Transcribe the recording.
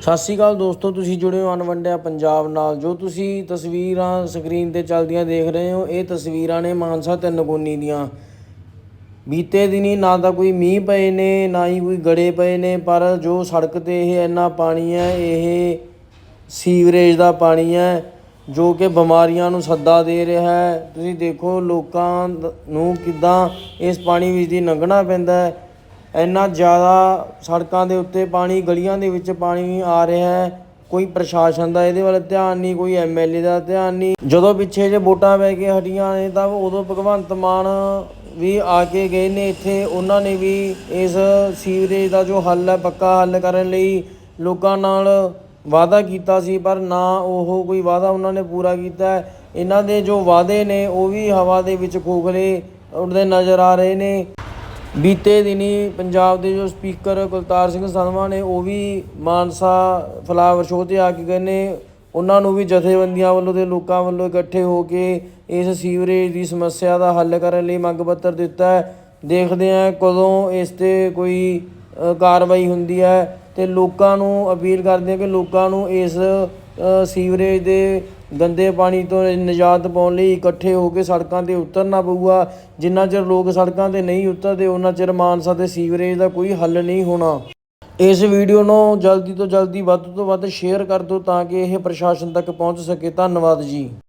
ਸਤਿ ਸ਼੍ਰੀ ਅਕਾਲ ਦੋਸਤੋ, ਤੁਸੀਂ ਜੁੜੇ ਹੋ ਅਨਵੰਡਿਆ ਪੰਜਾਬ ਨਾਲ। ਜੋ ਤੁਸੀਂ ਤਸਵੀਰਾਂ ਸਕਰੀਨ ਤੇ ਚੱਲਦੀਆਂ ਦੇਖ ਰਹੇ ਹੋ, ਇਹ ਤਸਵੀਰਾਂ ਨੇ ਮਾਨਸਾ ਤੇ ਨਗੋਨੀ ਦੀਆਂ। ਬੀਤੇ ਦਿਨੀ ਨਾ ਤਾਂ ਕੋਈ ਮੀਂਹ ਪਏ ਨੇ, ਨਾ ਹੀ ਕੋਈ ਗੜੇ ਪਏ ਨੇ, ਪਰ ਜੋ ਸੜਕ ਤੇ ਇਹ ਇੰਨਾ ਪਾਣੀ ਹੈ, ਇਹ ਸੀਵਰੇਜ ਦਾ ਪਾਣੀ ਹੈ, ਜੋ ਕਿ ਬਿਮਾਰੀਆਂ ਨੂੰ ਸੱਦਾ ਦੇ ਰਿਹਾ ਹੈ। ਤੁਸੀਂ ਦੇਖੋ ਲੋਕਾਂ ਨੂੰ ਕਿਦਾਂ ਇਸ ਪਾਣੀ ਵਿੱਚ ਦੀ ਲੰਘਣਾ ਪੈਂਦਾ ਹੈ। ਇੰਨਾ ਜ਼ਿਆਦਾ ਸੜਕਾਂ ਦੇ ਉੱਤੇ ਪਾਣੀ, ਗਲੀਆਂ ਦੇ ਵਿੱਚ ਪਾਣੀ ਆ ਰਿਹਾ ਹੈ, ਕੋਈ ਪ੍ਰਸ਼ਾਸਨ ਦਾ ਇਹਦੇ ਵੱਲ ਧਿਆਨ ਨਹੀਂ, ਕੋਈ ਐਮਐਲਏ ਦਾ ਧਿਆਨ ਨਹੀਂ। ਜਦੋਂ ਪਿੱਛੇ ਜੇ ਵੋਟਾਂ ਪੈ ਕੇ ਹਟੀਆਂ ਨੇ, ਤਾਂ ਉਦੋਂ ਭਗਵੰਤ ਮਾਨ ਵੀ ਆ ਕੇ ਗਏ ਨੇ ਇੱਥੇ। ਉਹਨਾਂ ਨੇ ਵੀ ਇਸ ਸੀਵਰੇਜ ਦਾ ਜੋ ਹੱਲ ਹੈ, ਪੱਕਾ ਹੱਲ ਕਰਨ ਲਈ ਲੋਕਾਂ ਨਾਲ ਵਾਅਦਾ ਕੀਤਾ ਸੀ, ਪਰ ਨਾ ਉਹ ਕੋਈ ਵਾਅਦਾ ਉਹਨਾਂ ਨੇ ਪੂਰਾ ਕੀਤਾ ਇਹਨਾਂ ਦੇ ਜੋ ਵਾਅਦੇ ਨੇ, ਉਹ ਵੀ ਹਵਾ ਦੇ ਵਿੱਚ ਖੋਖਲੇ ਉੱਡਦੇ ਨਜ਼ਰ ਆ ਰਹੇ ਨੇ। ਬੀਤੇ ਦਿਨੀ ਪੰਜਾਬ ਦੇ ਜੋ ਸਪੀਕਰ ਕੁਲਤਾਰ ਸਿੰਘ ਸੰਧਵਾ ਨੇ, ਉਹ ਵੀ ਮਾਨਸਾ ਫਲਾਵਰ ਸ਼ੋਅ ਤੇ ਆ ਕੇ ਗਏ ਨੇ। ਉਹਨਾਂ ਨੂੰ ਵੀ ਜਥੇਬੰਦੀਆਂ ਵੱਲੋਂ ਤੇ ਲੋਕਾਂ ਵੱਲੋਂ ਇਕੱਠੇ ਹੋ ਕੇ ਇਸ ਸੀਵਰੇਜ ਦੀ ਸਮੱਸਿਆ ਦਾ ਹੱਲ ਕਰਨ ਲਈ ਮੰਗ ਪੱਤਰ ਦਿੱਤਾ ਹੈ। ਦੇਖਦੇ ਹਾਂ ਕਦੋਂ ਇਸ ਤੇ ਕੋਈ ਕਾਰਵਾਈ ਹੁੰਦੀ ਹੈ ਤੇ ਲੋਕਾਂ ਨੂੰ ਅਪੀਲ ਕਰਦੇ ਹਾਂ ਕਿ ਲੋਕਾਂ ਨੂੰ ਇਸ ਸੀਵਰੇਜ ਦੇ ਗੰਦੇ ਪਾਣੀ ਤੋਂ ਨਿਜਾਤ ਪਾਉਣ ਲਈ ਇਕੱਠੇ ਹੋ ਕੇ ਸੜਕਾਂ ਤੇ ਉਤਰਨਾ ਪਊਗਾ। ਜਿੰਨਾ ਚਿਰ ਲੋਕ ਸੜਕਾਂ ਤੇ ਨਹੀਂ ਉਤਰਦੇ, ਉਹਨਾਂ ਚਿਰ ਮਾਨਸਾ ਤੇ ਸੀਵਰੇਜ ਦਾ ਕੋਈ ਹੱਲ ਨਹੀਂ ਹੋਣਾ। ਇਸ ਵੀਡੀਓ ਨੂੰ ਜਲਦੀ ਤੋਂ ਜਲਦੀ ਵੱਧ ਤੋਂ ਵੱਧ ਸ਼ੇਅਰ ਕਰ ਦਿਓ ਤਾਂ ਕਿ ਇਹ ਪ੍ਰਸ਼ਾਸਨ ਤੱਕ ਪਹੁੰਚ ਸਕੇ। ਧੰਨਵਾਦ ਜੀ।